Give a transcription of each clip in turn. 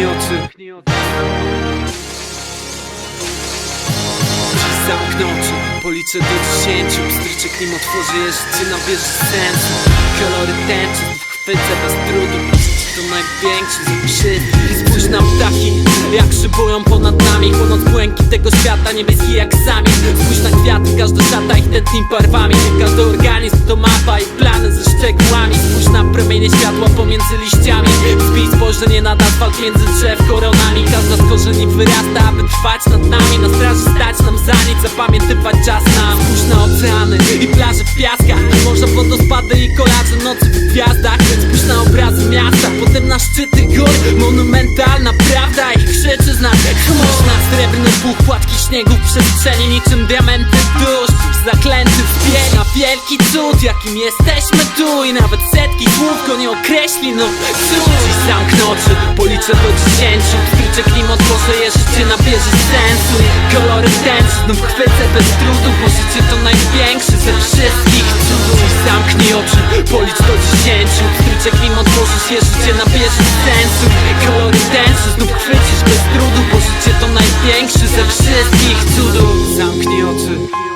Zamknij oczy. Zamknę oczy. Policzę do dziesięciu. Pstryczek nim otworzy je życie nabierze sensu. Kolory tęczy chwycę bez trudu. To największy ze wszystkich Spójrz na ptaki Jak szybują ponad nami. Ponad błęki tego świata Niebieski jak sami. Spójrz na kwiaty Każda szata ich tętni barwami Każdy organizm to mapa i plany ze szczegółami Spójrz na promienie światła pomiędzy liściami. Zbij spojrzenie nad asfalt między drzew koronami. Każda z korzeni wyrasta, aby trwać nad nami. Na straży stać nam za nic, zapamiętywać czas nam. Spójrz na oceany i plaże w piaskach. Morza, wodospady i kolaże nocy w gwiazdach. Spójrz na obrazy miasta, potem na szczyty gór. Monumentalna prawda ich krzyczy z nas Chmur na srebrny puch, płatki śniegu w przestrzeni Niczym diamenty dusz, zaklęty w wielki cud, jakim jesteśmy tu. I nawet setki słów go nie określi, no cóż Dziś zamknę oczy, policzę do dziesięciu. Wtyczę nim otworzę je, życie nabierze sensu. Kolory tęczy znów chwycę bez trudu Bo życie to największy ze wszystkich cudów. Zamknij oczy, policz do dziesięciu. Wtyczę nim otworzysz je, życie nabierze sensu. Kolory tęczy znów chwycisz bez trudu Bo życie to największy ze wszystkich cudów. Zamknij oczy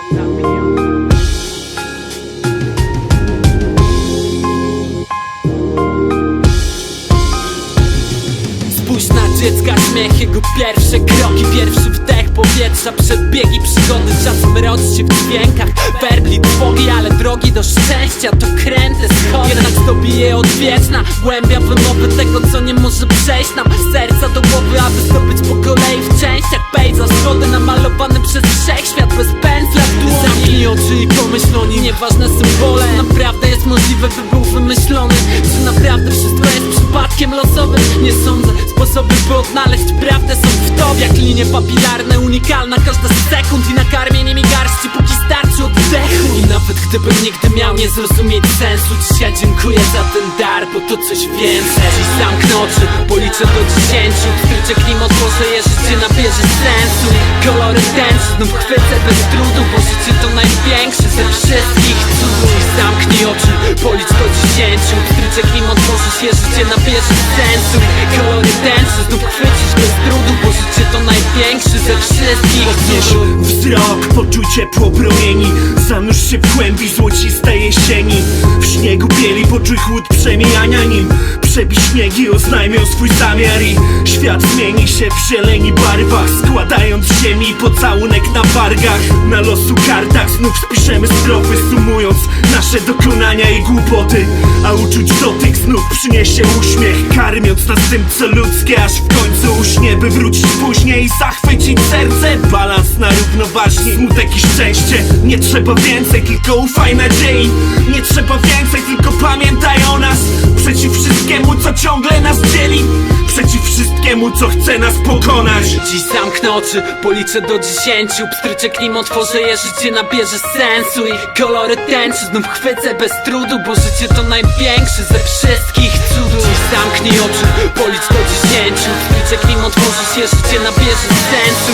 dziecka, śmiech, jego pierwsze kroki Pierwszy wdech powietrza, przedbiegi przygody Czasem rodzi się w dźwiękach. Werbli trwogi Ale drogi do szczęścia to kręte schody Jednak zdobije odwieczna głębia wymowy Tego co nie może przejść nam. Serca do głowy Aby zdobyć po kolei w częściach pejzaż Schody namalowany przez wszechświat bez pędzla w dłoni. Zamknij oczy i pomyśl o nim. Nieważne Odnaleźć prawdę są w tobie Jak linie papilarne, unikalna każda sekund I nakarmienie mi garści póki starczy oddechu. I nawet gdybym nigdy miał nie zrozumieć sensu Dzisiaj dziękuję za ten dar, bo to coś więcej. Dziś zamknę oczy, policzę do dziesięciu Wtyczek nim otworzę je, życie nabierze sensu. Kolory tęczy znów chwycę bez trudu Bo życie to największy ze wszystkich cudów. Zamknij oczy, policz do dziesięciu Wtyczek nim otworzysz je, życie nabierze sensu tęczy znów chwycisz bez trudu Bo życie to największy ze wszystkich. Podnieś cudów wzrok, poczuj ciepło promieni Zanurz się w głębi złocistej jesieni. W śniegu bieli poczuj chłód przemijania nim Przebij śniegi, oznajmią swój zamiar I świat zmieni się w zieleni barwach Składając ziemi pocałunek na wargach. Na losu kartach znów spiszemy strofy Sumując nasze dokonania i głupoty. A uczuć dotyk znów przyniesie uśmiech Karmiąc nas tym co ludzkie Aż w końcu uśnie by wrócić później I zachwycić serce. Balans na równoważni Smutek i szczęście. Nie trzeba więcej, tylko ufaj nadziei. Nie trzeba więcej, tylko pamiętaj o nas. Przeciw wszystkiemu co ciągle nas dzieli. Przeciw wszystkiemu co chce nas pokonać. Dziś zamknę oczy, policzę do dziesięciu. Pstryczek nim otworzę je, życie nabierze sensu. I kolory tęczy znów chwycę bez trudu Bo życie to największy ze wszystkich cudów. Dziś zamknij oczy, policz do dziesięciu. Pstryczek nim otworzysz je, życie nabierze sensu